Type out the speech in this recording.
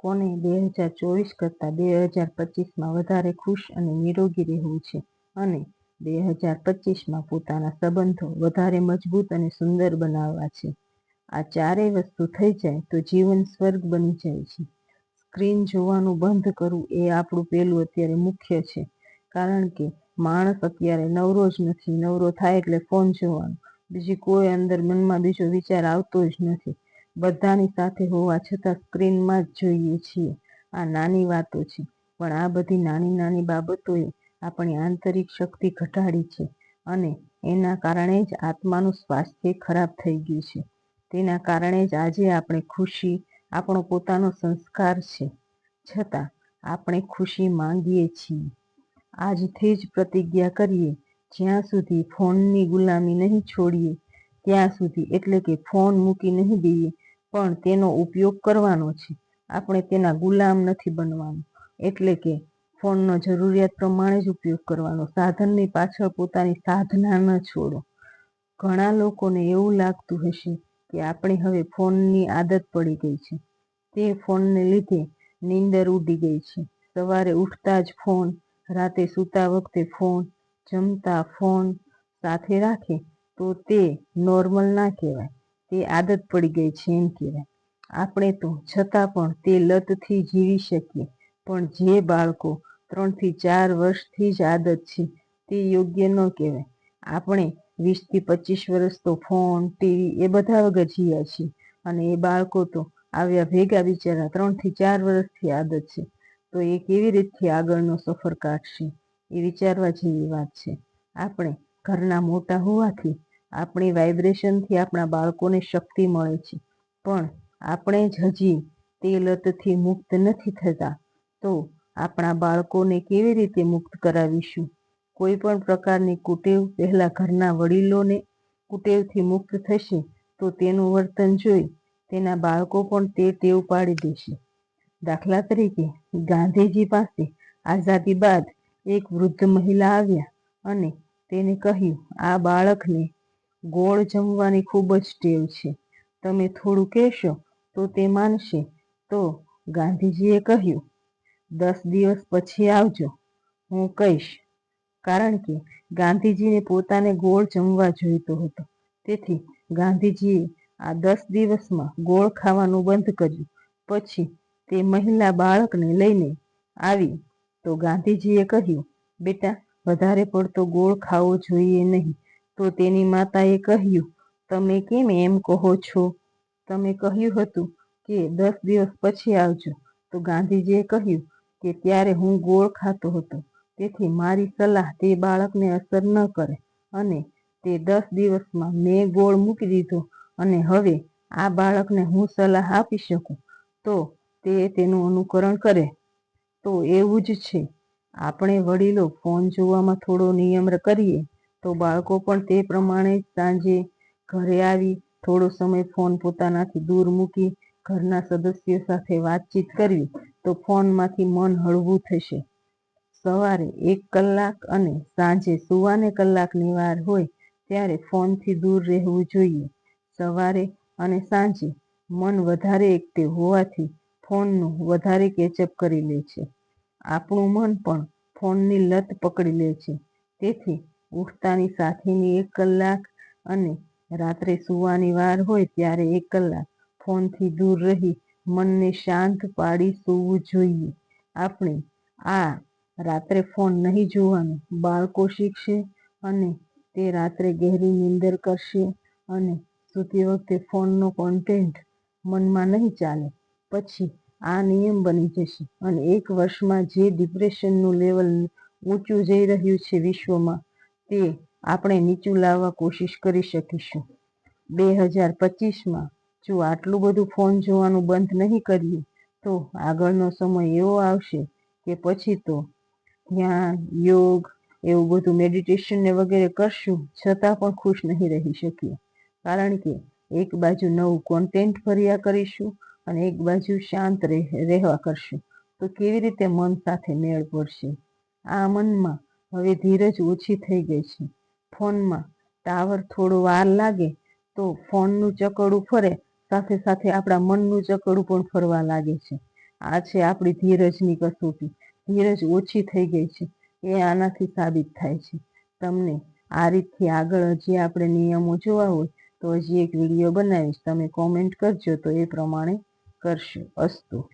કોને બે હજાર ચોવીસ કરતાં બે હજાર પચીસમાં વધારે ખુશ અને નિરોગી રહેવું છે અને બે હજાર પચીસમાં પોતાના સંબંધો વધારે મજબૂત અને સુંદર બનાવવા છે. આ ચારેય વસ્તુ થઈ જાય તો જીવન સ્વર્ગ બની જાય છે. સ્ક્રીન જોવાનું બંધ કરવું એ આપણું પહેલું અત્યારે મુખ્ય છે. કારણ કે માણસ અત્યારે નવરો જ નથી, નવરો થાય એટલે ફોન જોવાનો. બીજી કોઈ અંદર મનમાં બીજો વિચાર આવતો જ નથી. બધાની સાથે હોવા છતાં સ્ક્રીનમાં જ જોઈએ છીએ. આ નાની વાતો છે, પણ આ બધી નાની નાની બાબતોએ આપણી આંતરિક શક્તિ ઘટાડી છે અને એના કારણે જ આત્માનું સ્વાસ્થ્ય ખરાબ થઈ ગયું છે. તેના કારણે જ આજે આપણે ખુશી આપણો પોતાનો સંસ્કાર છે. છતાં આપણે ખુશી માંગીએ છીએ. આજથી જ પ્રતિજ્ઞા કરીએ, જ્યાં સુધી ફોનની ગુલામી નહીં છોડીએ, ત્યાં સુધી એટલે કે ફોન મૂકી નહીં દઈએ પણ તેનો ઉપયોગ કરવાનો છે. આપણે તેના ગુલામ નથી બનવાનું. એટલે કે ફોનનો જરૂરિયાત પ્રમાણે જ ઉપયોગ કરવાનો. સાધનની પાછળ પોતાની સાધના ન છોડો. ઘણા લોકોને એવું લાગતું હશે કે આપણે હવે ફોનની આદત પડી ગઈ છે. તે ફોનને લીધે નીંદર ઉડી ગઈ છે. સવારે ઉઠતા જ ફોન, રાતે સૂતા વખતે ફોન, જમતા ફોન સાથે રાખે તો તે નોર્મલ ના કહેવાય. તે આદત પડી ગઈ છે એમ કહેવાય. આપણે તો છતાં પણ તે લતથી જીવી શકીએ. પણ જે બાળકો ત્રણથી ચાર વર્ષથી જ આદત છે, તે યોગ્ય ન કહેવાય. આપણે વીસથી પચીસ વર્ષ તો ફોન, ટીવી એ બધા વગર જીવ્યા છીએ. અને એ બાળકો તો આવ્યા ભેગા બિચારા ત્રણથી ચાર વર્ષથી આદત છે. તો એ કેવી રીતથી આગળનો સફર કાઢશે? એ વિચારવા જેવી વાત છે. આપણે ઘરના મોટા હોવાથી આપણી વાઇબ્રેશનથી આપણા બાળકોને શક્તિ મળે છે. પણ આપણે જ હજી તે લતથી મુક્ત નથી થતા. તો આપણા બાળકોને કેવી રીતે મુક્ત કરાવીશું? કોઈ પણ પ્રકારની કુટેવ પહેલા ઘરના વડીલોને કુટેવથી મુક્ત થશે તો તેનું વર્તન જોઈ તેના બાળકો પણ તે ટેવ પાડી દેશે. દાખલા તરીકે, ગાંધીજી પાસે આઝાદી બાદ એક વૃદ્ધ મહિલા આવ્યા અને તેને કહ્યું, આ બાળકને ગોળ જમવાની ખૂબ જ ટેવ છે. તમે થોડું કહેશો તો તે માનશે. તો ગાંધીજીએ કહ્યું, દસ દિવસ પછી આવજો. હું કહીશ. કારણ કે ગાંધીજીને પોતાને ગોળ જમવા જોઈતો હતો. તેથી ગાંધીજીએ આ દસ દિવસમાં ગોળ ખાવાનું બંધ કર્યું. પછી તે મહિલા બાળકને લઈને આવી. તો ગાંધીજીએ કહ્યું, બેટા, વધારે પડતો ગોળ ખાવો જોઈએ નહીં. તો તેની માતાએ કહ્યું, તમે કેમ એમ કહો છો? તમે કહ્યું હતું કે દસ દિવસ પછી આવજો. તો ગાંધીજીએ કહ્યું કે ત્યારે હું ગોળ ખાતો હતો, તેથી મારી સલાહ તે બાળકને અસર ન કરે અને તે દસ દિવસમાં મેં ગોળ મૂકી દીધો અને હવે આ બાળકને હું સલાહ આપી શકું. તો તે તેનું અનુકરણ કરે. તો એવું જ છે. આપણે વડીલો ફોન જોવામાં થોડો નિયમ કરીએ. તો બાળકો પણ તે પ્રમાણે સાંજે ઘરે આવી થોડો સમય ફોન પોતાનાથી દૂર મૂકી ઘરના સદસ્યો સાથે વાતચીત કરવી તો ફોનમાંથી મન હળવું થશે. સવારે એક કલાક અને સાંજે સુવાને કલાકની વાર હોય ત્યારે ફોનથી દૂર રહેવું જોઈએ. સવારે અને સાંજે મન વધારે એક્ટિવ હોવાથી ફોનનું વધારે કેચઅપ કરી લે છે. આપણું મન પણ ફોનની લત પકડી લે છે. તેથી ઉઠતાની સાથેની એક કલાક અને રાત્રે સૂવાની વાર હોય ત્યારે એક કલાક ફોનથી દૂર રહી મનને શાંત પાડી સૂવું જોઈએ. આપણે આ રાત્રે ફોન નહીં જોવાનું. બાળકો શીખશે અને તે રાત્રે ગહેરી નીંદર કરશે અને સૂતી વખતે ફોનનો કોન્ટેન્ટ મનમાં નહીં ચાલે. પછી આ નિયમ બની જશે. અને એક વર્ષમાં જે ડિપ્રેશનનું લેવલ ઊંચું જઈ રહ્યું છે વિશ્વમાં તે આપણે નીચું લાવવા કોશિશ કરી શકીશું. બે હજાર પચીસમાં જો આટલું બધું ફોન જોવાનું બંધ નહીં કરીએ, તો આગળનો સમય એવો આવશે કે પછી તો ધ્યાન, યોગ એવું બધું મેડિટેશન ને વગેરે કરશું છતાં પણ ખુશ નહીં રહી શકીએ. કારણ કે એક બાજુ નવું કોન્ટેન્ટ ફર્યા કરીશું અને એક બાજુ શાંત રહેવા કરશું. તો કેવી રીતે મન સાથે મેળ પડશે? આ મનમાં હવે ધીરજ ઓછી થઈ ગઈ છે. ફોનમાં ટાવર થોડો વાર લાગે તો ફોનનું ચકડું ફરે, સાથે સાથે આપણા મનનું ચકડું પણ ફરવા લાગે છે. આ છે આપણી ધીરજની કસોટી. ધીરજ ઓછી થઈ ગઈ છે. એ આનાથી સાબિત થાય છે. તમને આ રીતથી આગળ હજી આપણે નિયમો જોવા હોય તો હજી એક વીડિયો બનાવીશ. તમે કોમેન્ટ કરજો તો એ પ્રમાણે કરશું. અસ્તુ.